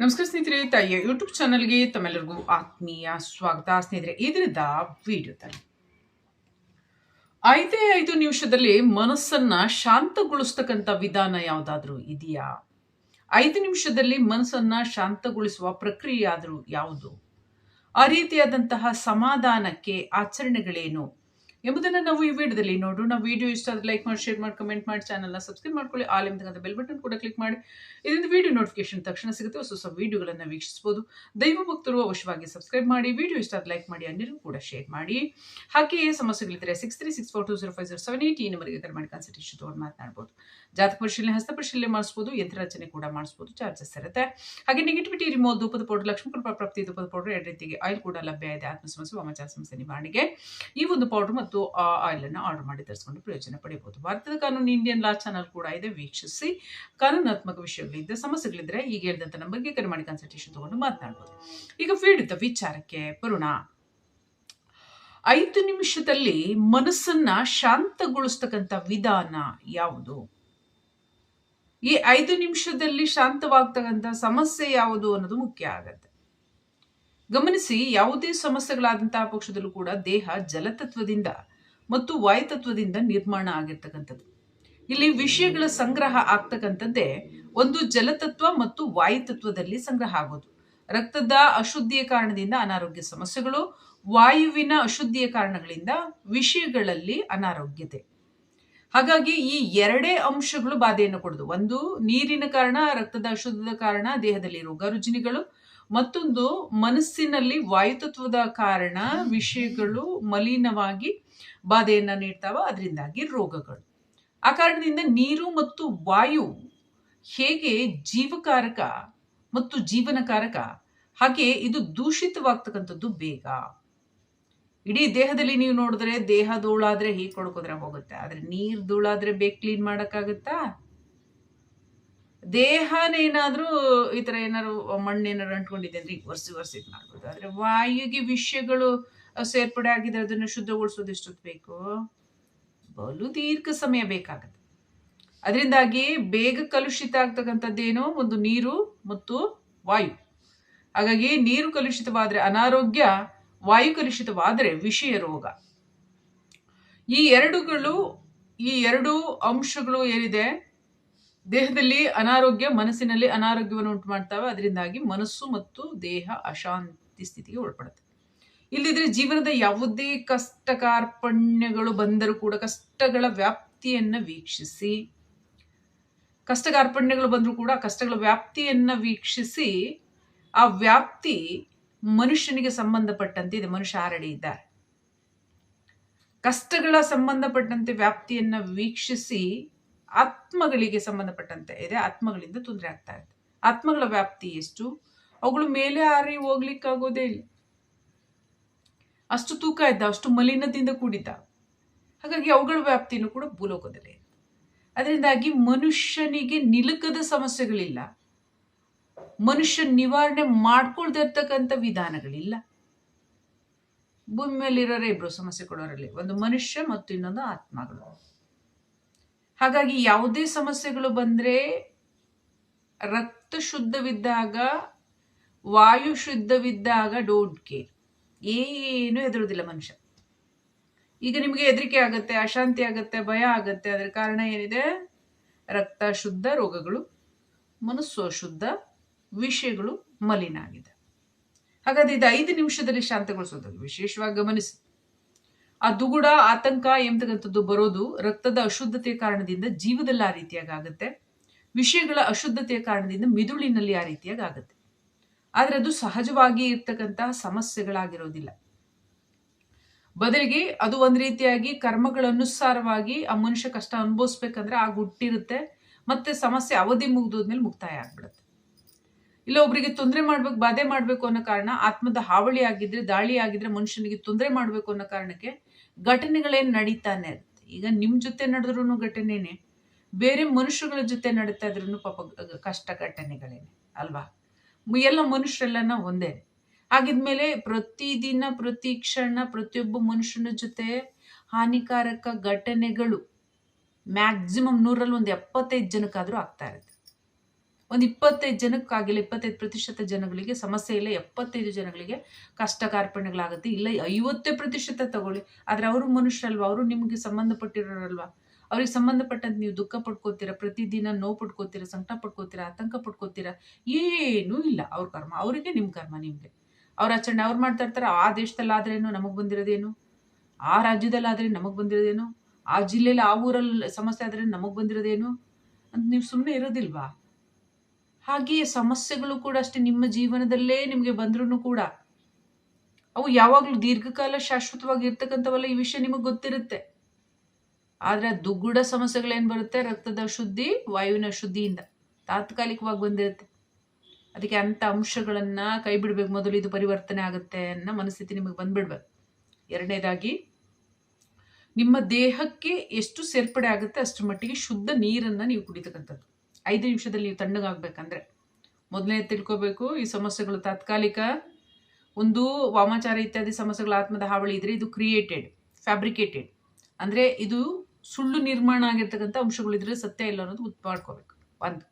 ನಮಸ್ಕಾರ ಸ್ನೇಹಿತರೆ ತಾಯಿಯ ಯೂಟ್ಯೂಬ್ ಚಾನಲ್ಗೆ ತಮ್ಮೆಲ್ಲರಿಗೂ ಆತ್ಮೀಯ ಸ್ವಾಗತ. ಸ್ನೇಹಿತರೆ, ಇದರಿಂದ ವಿಡಿಯೋದಲ್ಲಿ ಐದೇ ಐದು ನಿಮಿಷದಲ್ಲಿ ಮನಸ್ಸನ್ನ ಶಾಂತಗೊಳಿಸ್ತಕ್ಕಂಥ ವಿಧಾನ ಯಾವುದಾದ್ರೂ ಇದೆಯಾ? ಐದು ನಿಮಿಷದಲ್ಲಿ ಮನಸ್ಸನ್ನ ಶಾಂತಗೊಳಿಸುವ ಪ್ರಕ್ರಿಯೆ ಆದರೂ ಯಾವುದು? ಆ ರೀತಿಯಾದಂತಹ ಸಮಾಧಾನಕ್ಕೆ ಆಚರಣೆಗಳೇನು? ಎಂಬುದನ್ನು ನಾವು ಈ ವಿಡಿಯೋದಲ್ಲಿ ನೋಡೋಣ ವಿಡಿಯೋ ಇಷ್ಟ ಆದರೆ ಲೈಕ್ ಮಾಡಿ ಶೇರ್ ಮಾಡಿ ಕಮೆಂಟ್ ಮಾಡಿ ಚಾನಲ್ನ ಸಬ್ಸ್ಕ್ರೈಬ್ ಮಾಡ್ಕೊಳ್ಳಿ. ಆಲ್ ಎಂಬತಕ್ಕಂಥ ಬೆಲ್ ಬಟನ್ ಕೂಡ ಕ್ಲಿಕ್ ಮಾಡಿ. ಇದರಿಂದ ವಿಡಿಯೋ ನೋಟಿಫಿಕೇಶನ್ ತಕ್ಷಣ ಸಿಗುತ್ತೆ. ಹೊಸ ಹೊಸ ವಿಡಿಯೋಗಳನ್ನು ವೀಕ್ಷಿಸಬಹುದು. ದೈವ ಭಕ್ತರು ಅವಶ್ಯವಾಗಿ ಸಬ್ಸ್ಕ್ರೈಬ್ ಮಾಡಿ. ವಿಡಿಯೋ ಇಷ್ಟ ಆದರೆ ಲೈಕ್ ಮಾಡಿ. ಅನ್ನಿರು ಕೂಡ ಶೇರ್ ಮಾಡಿ. ಹಾಗೆಯೇ ಸಮಸ್ಯೆಗಳಿದ್ದರೆ six three six four two zero five zero seven eight ಈ ನಂಬರ್ಗೆ ಕರೆ ಮಾಡಿ ಕನ್ಸಲ್ಟೇಷನ್ ತೊಗೊಂಡು ಮಾತನಾಡಬಹುದು ಜಾತಕ ಪರಿಶೀಲನೆ, ಹಸ್ತ ಪರಿಶೀಲನೆ ಮಾಡಿಸ್ಬೋದು. ಯಂತ್ರ ರಚನೆ ಕೂಡ ಮಾಡಿಸಬಹುದು ಚಾರ್ಜಸ್ ಇರುತ್ತೆ. ಹಾಗೆ ನೆಗೆಟಿವಿಟಿ ರಿಮೋ ಧೂಪದ ಪೌಡರ್ ಲಕ್ಷ್ಮೀ ಕೃಪಾ ಪ್ರಾಪ್ತಿ ಧೂಪದ ಪೌಡರ್ ಎರಡು ರೀತಿಗೆ ಆಯಿಲ್ ಕೂಡ ಲಭ್ಯ ಇದೆ. ಆತ್ಮ ಸಮಸ್ಯೆ ವಾಮಚಾರ ಸಮಸ್ಯೆ ನಿವಾರಣೆಗೆ ಈ ಒಂದು ಪೌಡರ್ ಮತ್ತು ಆ ಆಯಿಲ್ ಅನ್ನು ಆರ್ಡರ್ ಮಾಡಿ ತರಿಸ್ಕೊಂಡು ಪ್ರಯೋಜನ ಪಡೆಯಬಹುದು ಭಾರತದ ಕಾನೂನು ಇಂಡಿಯನ್ ಲಾ ಚಾನಲ್ ಕೂಡ ಇದೆ, ವೀಕ್ಷಿಸಿ. ಕಾನೂನಾತ್ಮಕ ವಿಷಯಗಳಿದ್ದ, ಸಮಸ್ಯೆಗಳಿದ್ರೆ ಈಗ ಹೇಳಿದಂತ ನಂಬರ್ಗೆ ಕರೆ ಮಾಡಿ ಕನ್ಸಲ್ಟೇಷನ್ ತಗೊಂಡು ಮಾತನಾಡಬಹುದು ಈಗ ಪೀಡಿತ ವಿಚಾರಕ್ಕೆ ಬರೋಣ. ಐದು ನಿಮಿಷದಲ್ಲಿ ಮನಸ್ಸನ್ನ ಶಾಂತಗೊಳಿಸ್ತಕ್ಕಂಥ ವಿಧಾನ ಯಾವುದು? ಈ ಐದು ನಿಮಿಷದಲ್ಲಿ ಶಾಂತವಾಗ್ತಕ್ಕಂಥ ಸಮಸ್ಯೆ ಯಾವುದು ಅನ್ನೋದು ಮುಖ್ಯ ಆಗತ್ತೆ. ಗಮನಿಸಿ ಯಾವುದೇ ಸಮಸ್ಯೆಗಳಾದಂತಹ ಪಕ್ಷದಲ್ಲೂ ಕೂಡ ದೇಹ ಜಲತತ್ವದಿಂದ ಮತ್ತು ವಾಯುತತ್ವದಿಂದ ನಿರ್ಮಾಣ ಆಗಿರ್ತಕ್ಕಂಥದ್ದು. ಇಲ್ಲಿ ವಿಷಯಗಳ ಸಂಗ್ರಹ ಆಗ್ತಕ್ಕಂಥದ್ದೇ ಒಂದು ಜಲತತ್ವ ಮತ್ತು ವಾಯುತತ್ವದಲ್ಲಿ ಸಂಗ್ರಹ ಆಗೋದು. ರಕ್ತದ ಅಶುದ್ಧಿಯ ಕಾರಣದಿಂದ ಅನಾರೋಗ್ಯ ಸಮಸ್ಯೆಗಳು, ವಾಯುವಿನ ಅಶುದ್ಧಿಯ ಕಾರಣಗಳಿಂದ ವಿಷಯಗಳಲ್ಲಿ ಅನಾರೋಗ್ಯತೆ. ಹಾಗಾಗಿ ಈ ಎರಡೇ ಅಂಶಗಳು ಬಾಧೆಯನ್ನು ಕೊಡೋದು. ಒಂದು, ನೀರಿನ ಕಾರಣ, ರಕ್ತದ ಅಶುದ್ಧದ ಕಾರಣ ದೇಹದಲ್ಲಿ ರೋಗ ರುಜಿನಿಗಳು ಮತ್ತೊಂದು ಮನಸ್ಸಿನಲ್ಲಿ ವಾಯುತತ್ವದ ಕಾರಣ ವಿಷಯಗಳು ಮಲಿನವಾಗಿ ಬಾಧೆಯನ್ನು ನೀಡ್ತಾವ, ಅದರಿಂದಾಗಿ ರೋಗಗಳು. ಆ ಕಾರಣದಿಂದ ನೀರು ಮತ್ತು ವಾಯು ಹೇಗೆ ಜೀವಕಾರಕ ಮತ್ತು ಜೀವನಕಾರಕ, ಹಾಗೆ ಇದು ದೂಷಿತವಾಗ್ತಕ್ಕಂಥದ್ದು ಬೇಗ. ಇಡೀ ದೇಹದಲ್ಲಿ ನೀವು ನೋಡಿದ್ರೆ ದೇಹ ಧೂಳಾದ್ರೆ ಹೀಗೆ ಕೊಡ್ಕೋದ್ರೆ ಹೋಗುತ್ತೆ, ಆದ್ರೆ ನೀರು ಧೂಳಾದ್ರೆ ಬೇಗ ಕ್ಲೀನ್ ಮಾಡಕ್ಕಾಗತ್ತಾ? ದೇಹನೇನಾದ್ರೂ ಈ ತರ ಏನಾದ್ರು ಮಣ್ಣೇನಾದ್ರು ಅಂಟ್ಕೊಂಡಿದೆ ಅಂದ್ರೆ ಈಗ ಒರೆಸಿ ಒರೆಸಿ ಇದ್ ಮಾಡ್ಬೋದು. ಆದ್ರೆ ವಾಯುಗೆ ವಿಷಯಗಳು ಸೇರ್ಪಡೆ ಆಗಿದೆ ಅದನ್ನು ಶುದ್ಧಗೊಳಿಸೋದು ಎಷ್ಟೊತ್ತು ಬೇಕು? ಬಲು ದೀರ್ಘ ಸಮಯ ಬೇಕಾಗತ್ತೆ. ಅದರಿಂದಾಗಿ ಬೇಗ ಕಲುಷಿತ ಆಗ್ತಕ್ಕಂಥದ್ದೇನು ಒಂದು ನೀರು ಮತ್ತು ವಾಯು. ಹಾಗಾಗಿ ನೀರು ಕಲುಷಿತವಾದರೆ ಅನಾರೋಗ್ಯ, ವಾಯು ಕಲುಷಿತವಾದರೆ ವಿಷಯ ರೋಗ. ಈ ಎರಡುಗಳು, ಈ ಎರಡು ಅಂಶಗಳು ಏನಿದೆ ದೇಹದಲ್ಲಿ ಅನಾರೋಗ್ಯ, ಮನಸ್ಸಿನಲ್ಲಿ ಅನಾರೋಗ್ಯವನ್ನು ಉಂಟು ಮಾಡ್ತಾವೆ ಅದರಿಂದಾಗಿ ಮನಸ್ಸು ಮತ್ತು ದೇಹ ಅಶಾಂತಿ ಸ್ಥಿತಿಗೆ ಒಳಪಡುತ್ತೆ. ಇಲ್ಲದಿದ್ರೆ ಜೀವನದ ಯಾವುದೇ ಕಷ್ಟ ಕಾರ್ಪಣ್ಯಗಳು ಬಂದರೂ ಕೂಡ ಕಷ್ಟಗಳ ವ್ಯಾಪ್ತಿಯನ್ನ ವೀಕ್ಷಿಸಿ ಕಷ್ಟ ಕಾರ್ಪಣ್ಯಗಳು ಬಂದರೂ ಕೂಡ ಕಷ್ಟಗಳ ವ್ಯಾಪ್ತಿಯನ್ನ ವೀಕ್ಷಿಸಿ, ಆ ವ್ಯಾಪ್ತಿ ಮನುಷ್ಯನಿಗೆ ಸಂಬಂಧಪಟ್ಟಂತೆ ಇದೆ. ಮನುಷ್ಯ ಆರಡಿ ಇದ್ದಾರೆ. ಕಷ್ಟಗಳ ಸಂಬಂಧಪಟ್ಟಂತೆ ವ್ಯಾಪ್ತಿಯನ್ನ ವೀಕ್ಷಿಸಿ ಆತ್ಮಗಳಿಗೆ ಸಂಬಂಧಪಟ್ಟಂತೆ ಇದೆ. ಆತ್ಮಗಳಿಂದ ತೊಂದರೆ ಆಗ್ತಾ ಇದೆ. ಆತ್ಮಗಳ ವ್ಯಾಪ್ತಿ ಎಷ್ಟು? ಅವುಗಳು ಮೇಲೆ ಹಾರಿ ಹೋಗ್ಲಿಕ್ಕಾಗೋದೇ ಇಲ್ಲ. ಅಷ್ಟು ತೂಕ ಇದ್ದ, ಅಷ್ಟು ಮಲಿನದಿಂದ ಕೂಡಿದ್ದ. ಹಾಗಾಗಿ ಅವುಗಳ ವ್ಯಾಪ್ತಿನೂ ಕೂಡ ಭೂಲೋಕದಲ್ಲೇ ಅದರಿಂದಾಗಿ ಮನುಷ್ಯನಿಗೆ ನಿಲುಕದ ಸಮಸ್ಯೆಗಳಿಲ್ಲ. ಮನುಷ್ಯ ನಿವಾರಣೆ ಮಾಡ್ಕೊಳ್ತಾ ಇರ್ತಕ್ಕಂಥ ವಿಧಾನಗಳಿಲ್ಲ. ಭೂಮಿ ಮೇಲಿರೋರೇ ಇಬ್ರು ಸಮಸ್ಯೆ ಕೊಡೋರಲ್ಲಿ. ಒಂದು ಮನುಷ್ಯ ಮತ್ತು ಇನ್ನೊಂದು ಆತ್ಮಗಳು. ಹಾಗಾಗಿ ಯಾವುದೇ ಸಮಸ್ಯೆಗಳು ಬಂದರೆ ರಕ್ತ ಶುದ್ಧವಿದ್ದಾಗ, ವಾಯು ಶುದ್ಧವಿದ್ದಾಗ ಡೋಂಟ್ ಕೇರ್ ಏನು ಹೆದರುವುದಿಲ್ಲ ಮನುಷ್ಯ. ಈಗ ನಿಮಗೆ ಹೆದರಿಕೆ ಆಗುತ್ತೆ, ಅಶಾಂತಿ ಆಗುತ್ತೆ, ಭಯ ಆಗುತ್ತೆ, ಅದರ ಕಾರಣ ಏನಿದೆ? ರಕ್ತ ಶುದ್ಧ ರೋಗಗಳು, ಮನಸ್ಸು ಅಶುದ್ಧ, ವಿಷಯಗಳು ಮಲಿನ ಆಗಿದೆ. ಹಾಗಾದ್ರೆ ಇದು ಐದು ನಿಮಿಷದಲ್ಲಿ ಶಾಂತಗೊಳಿಸೋದು ವಿಶೇಷವಾಗಿ ಗಮನಿಸಿ. ಆ ದುಗುಡ ಆತಂಕ ಎಂಬತಕ್ಕಂಥದ್ದು ಬರೋದು ರಕ್ತದ ಅಶುದ್ಧತೆಯ ಕಾರಣದಿಂದ ಜೀವದಲ್ಲಿ ಆ ರೀತಿಯಾಗಿ ಆಗುತ್ತೆ. ವಿಷಯಗಳ ಅಶುದ್ಧತೆಯ ಕಾರಣದಿಂದ ಮಿದುಳಿನಲ್ಲಿ ಆ ರೀತಿಯಾಗಿ ಆಗುತ್ತೆ. ಆದರೆ ಅದು ಸಹಜವಾಗಿ ಇರ್ತಕ್ಕಂತಹ ಸಮಸ್ಯೆಗಳಾಗಿರೋದಿಲ್ಲ. ಬದಲಿಗೆ ಅದು ಒಂದು ರೀತಿಯಾಗಿ ಕರ್ಮಗಳ ಅನುಸಾರವಾಗಿ ಆ ಮನುಷ್ಯ ಕಷ್ಟ ಅನುಭವಿಸ್ಬೇಕಂದ್ರೆ ಆ ಗುಟ್ಟಿರುತ್ತೆ, ಮತ್ತೆ ಸಮಸ್ಯೆ ಅವಧಿ ಮುಗ್ದೋದ್ಮೇಲೆ ಮುಕ್ತಾಯ ಆಗ್ಬಿಡುತ್ತೆ. ಇಲ್ಲ ಒಬ್ಬರಿಗೆ ತೊಂದರೆ ಮಾಡ್ಬೇಕು, ಬಾಧೆ ಮಾಡಬೇಕು ಅನ್ನೋ ಕಾರಣ ಆತ್ಮದ ಹಾವಳಿ ಆಗಿದ್ರೆ, ದಾಳಿ ಆಗಿದ್ರೆ ಮನುಷ್ಯನಿಗೆ ತೊಂದರೆ ಮಾಡ್ಬೇಕು ಅನ್ನೋ ಕಾರಣಕ್ಕೆ ಘಟನೆಗಳೇನು ನಡೀತಾನೆ? ಇರುತ್ತೆ ಈಗ ನಿಮ್ಮ ಜೊತೆ ನಡೆದ್ರೂ ಘಟನೆನೇ. ಬೇರೆ ಮನುಷ್ಯಗಳ ಜೊತೆ ನಡೀತಾ ಇದ್ರೂ ಪಾಪ ಕಷ್ಟ ಘಟನೆಗಳೇನೆ, ಅಲ್ವಾ? ಎಲ್ಲ ಮನುಷ್ಯರೆಲ್ಲನ ಒಂದೇ. ಹಾಗಿದ್ಮೇಲೆ ಪ್ರತಿದಿನ, ಪ್ರತಿ ಕ್ಷಣ, ಪ್ರತಿಯೊಬ್ಬ ಮನುಷ್ಯನ ಜೊತೆ ಹಾನಿಕಾರಕ ಘಟನೆಗಳು ಮ್ಯಾಕ್ಸಿಮಮ್ ನೂರಲ್ಲಿ ಒಂದು ಎಪ್ಪತ್ತೈದು ಜನಕ್ಕಾದರೂ ಆಗ್ತಾ ಇರುತ್ತೆ. ಒಂದು ಇಪ್ಪತ್ತೈದು ಜನಕ್ಕಾಗಿಲ್ಲ, ಇಪ್ಪತ್ತೈದು ಪ್ರತಿಶತ ಜನಗಳಿಗೆ, ಸಮಸ್ಯೆ ಇಲ್ಲ, ಎಪ್ಪತ್ತೈದು ಜನಗಳಿಗೆ ಕಷ್ಟ ಕಾರ್ಪಣ್ಯಗಳಾಗುತ್ತೆ. ಇಲ್ಲ, ಐವತ್ತೇ ಪ್ರತಿಶತ ತಗೊಳ್ಳಿ. ಆದರೆ ಅವರು ಮನುಷ್ಯರಲ್ವ? ಅವರು ನಿಮಗೆ ಸಂಬಂಧಪಟ್ಟಿರೋರಲ್ವ? ಅವ್ರಿಗೆ ಸಂಬಂಧಪಟ್ಟಂತೆ ನೀವು ದುಃಖ ಪಡ್ಕೋತೀರಾ? ಪ್ರತಿದಿನ ನೋವು ಪಡ್ಕೋತೀರಾ? ಸಂಕಟ ಪಡ್ಕೋತೀರಾ? ಆತಂಕ ಪಡ್ಕೋತೀರಾ? ಏನೂ ಇಲ್ಲ. ಅವ್ರ ಕರ್ಮ, ಅವರಿಗೆ ನಿಮ್ಮ ಕರ್ಮ ನಿಮಗೆ. ಅವ್ರ ಆಚರಣೆ ಅವ್ರು ಮಾಡ್ತಾ ಇರ್ತಾರೆ. ಆ ದೇಶದಲ್ಲಿ ಆದ್ರೇನು ನಮಗೆ ಬಂದಿರೋದೇನು? ಆ ರಾಜ್ಯದಲ್ಲಿ ಆದರೆ ನಮಗೆ ಬಂದಿರೋದೇನು? ಆ ಜಿಲ್ಲೆಯಲ್ಲಿ ಆ ಊರಲ್ಲಿ ಸಮಸ್ಯೆ ಆದರೆ ನಮಗೆ ಬಂದಿರೋದೇನು? ಅಂತ ನೀವು ಸುಮ್ಮನೆ ಇರೋದಿಲ್ವಾ? ಹಾಗೆಯೇ ಸಮಸ್ಯೆಗಳು ಕೂಡ ಅಷ್ಟೇ ನಿಮ್ಮ ಜೀವನದಲ್ಲೇ ನಿಮಗೆ ಬಂದ್ರೂ ಕೂಡ. ಅವು ಯಾವಾಗಲೂ ದೀರ್ಘಕಾಲ ಶಾಶ್ವತವಾಗಿ ಇರ್ತಕ್ಕಂಥವಲ್ಲ ಈ ವಿಷಯ ನಿಮಗೆ ಗೊತ್ತಿರುತ್ತೆ. ಆದರೆ ದುಗ್ಗುಡ ಸಮಸ್ಯೆಗಳೇನು ಬರುತ್ತೆ? ರಕ್ತದ ಶುದ್ಧಿ, ವಾಯುವಿನ ಶುದ್ಧಿಯಿಂದ ತಾತ್ಕಾಲಿಕವಾಗಿ ಬಂದಿರುತ್ತೆ. ಅದಕ್ಕೆ ಅಂಥ ಅಂಶಗಳನ್ನು ಕೈ ಬಿಡಬೇಕು ಮೊದಲು, ಇದು ಪರಿವರ್ತನೆ ಆಗುತ್ತೆ ಅನ್ನೋ ಮನಸ್ಥಿತಿ ನಿಮಗೆ ಬಂದ್ಬಿಡ್ಬೇಕು ಎರಡನೇದಾಗಿ, ನಿಮ್ಮ ದೇಹಕ್ಕೆ ಎಷ್ಟು ಸೇರ್ಪಡೆ ಆಗುತ್ತೆ ಅಷ್ಟರ ಮಟ್ಟಿಗೆ ಶುದ್ಧ ನೀರನ್ನು ನೀವು ಕುಡಿತಕ್ಕಂಥದ್ದು. ಐದು ನಿಮಿಷದಲ್ಲಿ ನೀವು ತಣ್ಣಗಾಗಬೇಕಂದ್ರೆ. ಮೊದಲನೇ ತಿಳ್ಕೋಬೇಕು, ಈ ಸಮಸ್ಯೆಗಳು ತಾತ್ಕಾಲಿಕ. ಒಂದು ವಾಮಾಚಾರ ಇತ್ಯಾದಿ ಸಮಸ್ಯೆಗಳ ಆತ್ಮದ ಹಾವಳಿ ಇದ್ರೆ ಇದು ಕ್ರಿಯೇಟೆಡ್ ಫ್ಯಾಬ್ರಿಕೇಟೆಡ್ ಅಂದರೆ ಇದು ಸುಳ್ಳು ನಿರ್ಮಾಣ ಆಗಿರ್ತಕ್ಕಂಥ ಅಂಶಗಳಿದ್ರೆ ಸತ್ಯ ಇಲ್ಲ ಅನ್ನೋದು ಉತ್ ಮಾಡ್ಕೋಬೇಕು. ಒಂದು.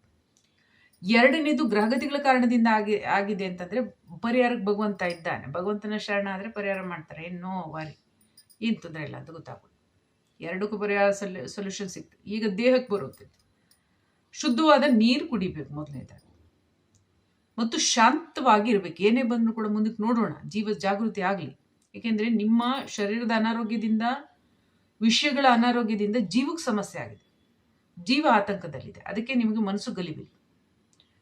ಎರಡನೇದು ಗ್ರಹಗತಿಗಳ ಕಾರಣದಿಂದ ಆಗಿ ಆಗಿದೆ ಅಂತಂದರೆ ಪರಿಹಾರಕ್ಕೆ ಭಗವಂತ ಇದ್ದಾನೆ. ಭಗವಂತನ ಶರಣ ಆದರೆ ಪರಿಹಾರ ಮಾಡ್ತಾರೆ. ಏನೋ ವಾರಿ. ಏನು ತೊಂದರೆ ಇಲ್ಲ ಅಂತ ಗೊತ್ತಾಗ್ಬೋದು. ಎರಡಕ್ಕೂ ಪರಿಹಾರ ಸೊಲ್ಯೂ ಸೊಲ್ಯೂಷನ್ ಸಿಕ್ತು ಈಗ ದೇಹಕ್ಕೆ ಬರುತ್ತೆ ಶುದ್ಧವಾದ ನೀರು ಕುಡಿಬೇಕು ಮೊದಲನೇದಾಗಿ. ಮತ್ತು ಶಾಂತವಾಗಿ ಇರಬೇಕು ಏನೇ ಬಂದರೂ ಕೂಡ ಮುಂದಕ್ಕೆ ನೋಡೋಣ. ಜೀವ ಜಾಗೃತಿ ಆಗಲಿ. ಏಕೆಂದರೆ ನಿಮ್ಮ ಶರೀರದ ಅನಾರೋಗ್ಯದಿಂದ, ವಿಷಯಗಳ ಅನಾರೋಗ್ಯದಿಂದ ಜೀವಕ್ಕೆ ಸಮಸ್ಯೆ ಆಗಿದೆ. ಜೀವ ಆತಂಕದಲ್ಲಿದೆ. ಅದಕ್ಕೆ ನಿಮಗೆ ಮನಸ್ಸು ಗಲಿಬಿಲಿ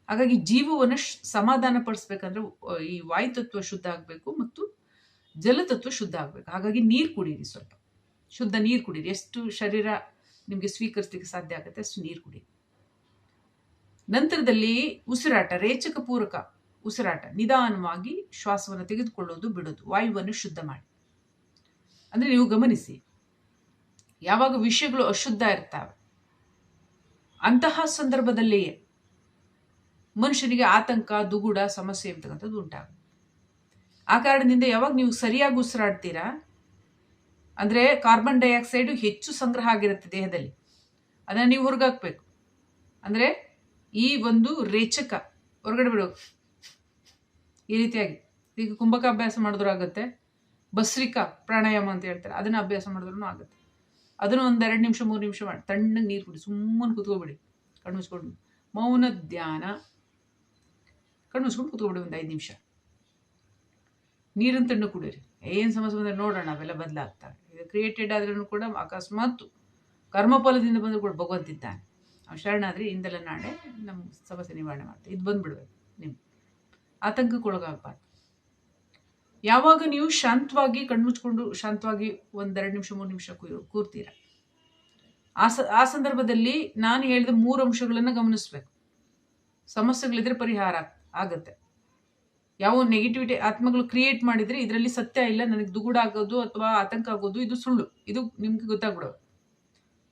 ಹಾಗಾಗಿ ಜೀವವನ್ನು ಸಮಾಧಾನ ಪಡಿಸ್ಬೇಕಂದ್ರೆ ಈ ವಾಯುತತ್ವ ಶುದ್ಧ ಆಗಬೇಕು ಮತ್ತು ಜಲತತ್ವ ಶುದ್ಧ ಆಗಬೇಕು. ಹಾಗಾಗಿ ನೀರು ಕುಡೀರಿ ಸ್ವಲ್ಪ. ಶುದ್ಧ ನೀರು ಕುಡೀರಿ. ಎಷ್ಟು ಶರೀರ ನಿಮಗೆ ಸ್ವೀಕರಿಸಲಿಕ್ಕೆ ಸಾಧ್ಯ ಆಗುತ್ತೆ ಅಷ್ಟು ನೀರು ಕುಡೀರಿ. ನಂತರದಲ್ಲಿ ಉಸಿರಾಟ ರೇಚಕ ಪೂರಕ ಉಸಿರಾಟ. ನಿಧಾನವಾಗಿ ಶ್ವಾಸವನ್ನು ತೆಗೆದುಕೊಳ್ಳೋದು ಬಿಡೋದು. ವಾಯುವನ್ನು ಶುದ್ಧ ಮಾಡಿ. ಅಂದರೆ ನೀವು ಗಮನಿಸಿ, ಯಾವಾಗ ವಿಷಯಗಳು ಅಶುದ್ಧ ಇರ್ತವೆ, ಅಂತಹ ಸಂದರ್ಭದಲ್ಲಿಯೇ ಮನುಷ್ಯನಿಗೆ ಆತಂಕ, ದುಗುಡ, ಸಮಸ್ಯೆ ಇರ್ತಕ್ಕಂಥದ್ದು ಉಂಟಾಗುತ್ತೆ. ಆ ಕಾರಣದಿಂದ ಯಾವಾಗ ನೀವು ಸರಿಯಾಗಿ ಉಸಿರಾಡ್ತೀರಾ, ಅಂದರೆ ಕಾರ್ಬನ್ ಡೈಆಕ್ಸೈಡು ಹೆಚ್ಚು ಸಂಗ್ರಹ ಆಗಿರುತ್ತೆ ದೇಹದಲ್ಲಿ. ಅದನ್ನು ನೀವು ಹೊರಗಾಕ್ಬೇಕು. ಅಂದರೆ ಈ ಒಂದು ರೇಚಕ, ಹೊರಗಡೆ ಬಿಡು. ಈ ರೀತಿಯಾಗಿ. ಈಗ ಕುಂಭಕ ಅಭ್ಯಾಸ ಮಾಡಿದ್ರೂ ಆಗುತ್ತೆ. ಬಸ್ರಿಕ ಪ್ರಾಣಾಯಾಮ ಅಂತ ಹೇಳ್ತಾರೆ. ಅದನ್ನು ಅಭ್ಯಾಸ ಮಾಡಿದ್ರೂ ಆಗುತ್ತೆ. ಅದನ್ನು ಒಂದು ಎರಡು ನಿಮಿಷ, ಮೂರು ನಿಮಿಷ ಮಾಡಿ, ತಣ್ಣಗೆ ನೀರು ಕುಡಿ. ಸುಮ್ಮನೆ ಕುತ್ಕೊಬಿಡಿ. ಕಣ್ಣು ಮುಚ್ಕೊಂಡು. ಮೌನ ಧ್ಯಾನ. ಕಣ್ಣು ಮುಚ್ಕೊಂಡು ಕುತ್ಕೊಬಿಡಿ ಒಂದು ಐದು ನಿಮಿಷ. ನೀರನ್ನು ತಣ್ಣು ಕುಡೀರಿ ಏನು ಸಮಸ್ಯೆ ಬಂದರೆ ನೋಡೋಣ. ಅವೆಲ್ಲ ಬದಲಾಗ್ತವೆ. ಇದು ಕ್ರಿಯೇಟೆಡ್ ಆದ್ರೂ ಕೂಡ ಅಕಸ್ಮಾತ್ ಕರ್ಮಫಲದಿಂದ ಬಂದರೂ ಕೂಡ ಭಗವಂತಿದ್ದಾನೆ ಶರಣಾದರೆ ಇಂದೆಲ್ಲ ನಾಳೆ ನಮ್ಮ ಸಮಸ್ಯೆ ನಿವಾರಣೆ ಮಾಡ್ತೀವಿ. ಇದು ಬಂದ್ಬಿಡ್ಬೇಕು ನಿಮ್ಮ ಆತಂಕಕ್ಕೊಳಗಾಗಬಾರ್ದು. ಯಾವಾಗ ನೀವು ಶಾಂತವಾಗಿ ಕಣ್ಮುಚ್ಕೊಂಡು ಶಾಂತವಾಗಿ ಒಂದೆರಡು ನಿಮಿಷ, ಮೂರು ನಿಮಿಷ ಕೂರ್ತೀರ. ಆ ಸ, ಆ ಸಂದರ್ಭದಲ್ಲಿ ನಾನು ಹೇಳಿದ ಮೂರು ಅಂಶಗಳನ್ನು ಗಮನಿಸ್ಬೇಕು. ಸಮಸ್ಯೆಗಳಿದ್ರೆ ಪರಿಹಾರ ಆಗುತ್ತೆ. ಯಾವ ನೆಗೆಟಿವಿಟಿ ಆತ್ಮಗಳು ಕ್ರಿಯೇಟ್ ಮಾಡಿದರೆ ಇದರಲ್ಲಿ ಸತ್ಯ ಇಲ್ಲ, ನನಗೆ ದುಗುಡ ಆಗೋದು ಅಥವಾ ಆತಂಕ ಆಗೋದು, ಇದು ಸುಳ್ಳು. ಇದು ನಿಮ್ಗೆ ಗೊತ್ತಾಗ್ಬಿಡೋದು.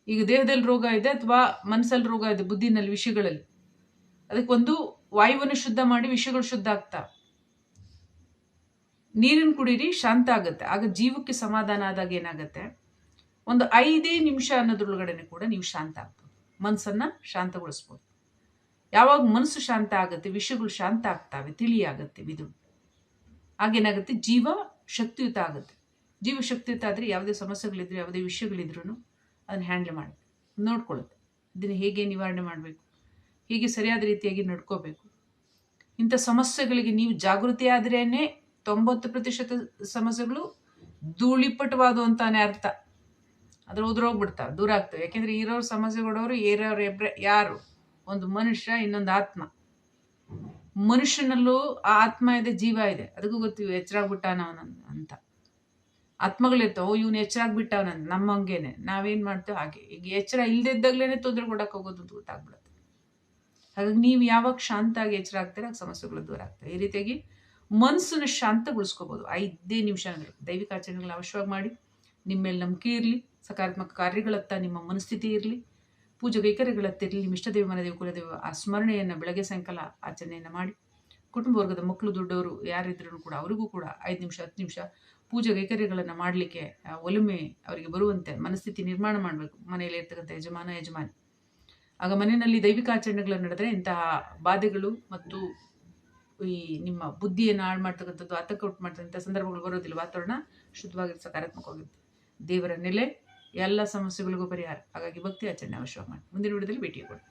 ಈಗ ದೇಹದಲ್ಲಿ ರೋಗ ಇದೆ ಅಥವಾ ಮನಸ್ಸಲ್ಲಿ ರೋಗ ಇದೆ ಬುದ್ಧಿನಲ್ಲಿ, ವಿಷಯಗಳಲ್ಲಿ. ಅದಕ್ಕೊಂದು ವಾಯುವನ್ನು ಶುದ್ಧ ಮಾಡಿ ವಿಷಯಗಳು ಶುದ್ಧ ಆಗ್ತಾ. ನೀರಿನ ಕುಡೀರಿ ಶಾಂತ ಆಗುತ್ತೆ. ಆಗ ಜೀವಕ್ಕೆ ಸಮಾಧಾನ ಆದಾಗ ಏನಾಗುತ್ತೆ? ಒಂದು ಐದೇ ನಿಮಿಷ ಅನ್ನೋದ್ರೊಳಗಡೆ ಕೂಡ ನೀವು ಶಾಂತ ಆಗ್ಬೋದು. ಮನಸ್ಸನ್ನು ಶಾಂತಗೊಳಿಸ್ಬೋದು. ಯಾವಾಗ ಮನಸ್ಸು ಶಾಂತ ಆಗುತ್ತೆ, ವಿಷಯಗಳು ಶಾಂತ ಆಗ್ತಾವೆ, ತಿಳಿಯಾಗುತ್ತೆ ಇದು ಆಗೇನಾಗುತ್ತೆ ಜೀವ ಶಕ್ತಿಯುತ ಆಗುತ್ತೆ. ಜೀವ ಶಕ್ತಿಯುತ ಆದರೆ ಯಾವುದೇ ಸಮಸ್ಯೆಗಳಿದ್ರು, ಯಾವುದೇ ವಿಷಯಗಳಿದ್ರು ಅದನ್ನು ಹ್ಯಾಂಡಲ್ ಮಾಡಿ ನೋಡ್ಕೊಳ್ಳುತ್ತೆ. ಇದನ್ನು ಹೇಗೆ ನಿವಾರಣೆ ಮಾಡಬೇಕು, ಹೀಗೆ ಸರಿಯಾದ ರೀತಿಯಾಗಿ ನಡ್ಕೋಬೇಕು. ಇಂಥ ಸಮಸ್ಯೆಗಳಿಗೆ ನೀವು ಜಾಗೃತಿ ಆದ್ರೇ ತೊಂಬತ್ತು ಪ್ರತಿಶತ ಸಮಸ್ಯೆಗಳು ಧೂಳಿಪಟವಾದು ಅಂತಾನೆ ಅರ್ಥ. ಅದ್ರ ಉದ್ರೋಗ್ಬಿಡ್ತಾವೆ, ದೂರ ಆಗ್ತವೆ. ಯಾಕೆಂದರೆ ಇರೋರು ಸಮಸ್ಯೆ ಕೊಡೋರು ಏರೋರು, ಎಬ್ರೆ, ಯಾರು? ಒಂದು ಮನುಷ್ಯ, ಇನ್ನೊಂದು ಆತ್ಮ. ಮನುಷ್ಯನಲ್ಲೂ ಆ ಆತ್ಮ ಇದೆ, ಜೀವ ಇದೆ. ಅದಕ್ಕೂ ಗೊತ್ತಿವಿ, ಎಚ್ಚರಾಗ್ಬಿಟ್ಟಾನ ನಾವು ಅಂತ ಆತ್ಮಗಳಿರ್ತಾವೆ, ಇವನು ಎಚ್ಚರಾಗ್ಬಿಟ್ಟವನಂತ ನಮ್ಮಂಗೇನೆ ನಾವೇನು ಮಾಡ್ತೇವೆ ಹಾಗೆ. ಈಗ ಎಚ್ಚರ ಇಲ್ಲದಿದ್ದಾಗಲೇ ತೊಂದರೆ ಕೊಡಕ್ಕೆ ಹೋಗೋದು ಅಂತ ಗೊತ್ತಾಗ್ಬಿಡುತ್ತೆ. ಹಾಗಾಗಿ ನೀವು ಯಾವಾಗ ಶಾಂತ ಆಗಿ ಎಚ್ಚರ ಆಗ್ತೀರ ಸಮಸ್ಯೆಗಳು ದೂರ ಆಗ್ತವೆ. ಈ ರೀತಿಯಾಗಿ ಮನಸ್ಸನ್ನು ಶಾಂತಗೊಳಿಸ್ಕೋಬೋದು. ಐದೇ ನಿಮಿಷ ಅಂದರೆ ದೈವಿಕ ಆಚರಣೆಗಳು ಅವಶ್ಯವಾಗಿ ಮಾಡಿ. ನಿಮ್ಮ ಮೇಲೆ ನಂಬಿಕೆ ಇರಲಿ. ಸಕಾರಾತ್ಮಕ ಕಾರ್ಯಗಳತ್ತ ನಿಮ್ಮ ಮನಸ್ಥಿತಿ ಇರಲಿ. ಪೂಜೆ ಕೈಕರ್ಯಗಳತ್ತ ಇರಲಿ. ನಿಮ್ಮ ಇಷ್ಟದೇವ ಮನದೇವ ಕುಲದೇವ ಆ ಸ್ಮರಣೆಯನ್ನು ಬೆಳಗ್ಗೆ ಸಾಯಂಕಾಲ ಆಚರಣೆಯನ್ನು ಮಾಡಿ. ಕುಟುಂಬ ವರ್ಗದ ಮಕ್ಕಳು, ದೊಡ್ಡವರು ಯಾರಿದ್ರೂ ಕೂಡ, ಅವರಿಗೂ ಕೂಡ ಐದು ನಿಮಿಷ, ಹತ್ತು ನಿಮಿಷ ಪೂಜೆ ಕೈಕರ್ಯಗಳನ್ನು ಮಾಡಲಿಕ್ಕೆ ಒಲುಮೆ ಅವರಿಗೆ ಬರುವಂತೆ ಮನಸ್ಥಿತಿ ನಿರ್ಮಾಣ ಮಾಡಬೇಕು, ಮನೆಯಲ್ಲಿ ಇರ್ತಕ್ಕಂಥ ಯಜಮಾನ, ಯಜಮಾನಿ. ಆಗ ಮನೆಯಲ್ಲಿ ದೈವಿಕ ಆಚರಣೆಗಳನ್ನು ನಡೆದರೆ ಇಂತಹ ಬಾಧೆಗಳು ಮತ್ತು ಈ ನಿಮ್ಮ ಬುದ್ಧಿಯನ್ನು ಹಾಳು ಮಾಡ್ತಕ್ಕಂಥದ್ದು, ಆತಂಕ ಉಂಟು ಮಾಡ್ತಕ್ಕಂಥ ಸಂದರ್ಭಗಳು ಬರೋದಿಲ್ಲ ವಾತಾವರಣ ಶುದ್ಧವಾಗಿ ಸಕಾರಾತ್ಮಕವಾಗಿರುತ್ತೆ ದೇವರ ನೆಲೆ, ಎಲ್ಲ ಸಮಸ್ಯೆಗಳಿಗೂ ಪರಿಹಾರ. ಹಾಗಾಗಿ ಭಕ್ತಿ ಆಚರಣೆ ಅವಶ್ಯವಾಗಿ ಮಾಡಿ. ಮುಂದಿನ ವಿಡಿಯೋದಲ್ಲಿ ಭೇಟಿ ಕೊಡಿ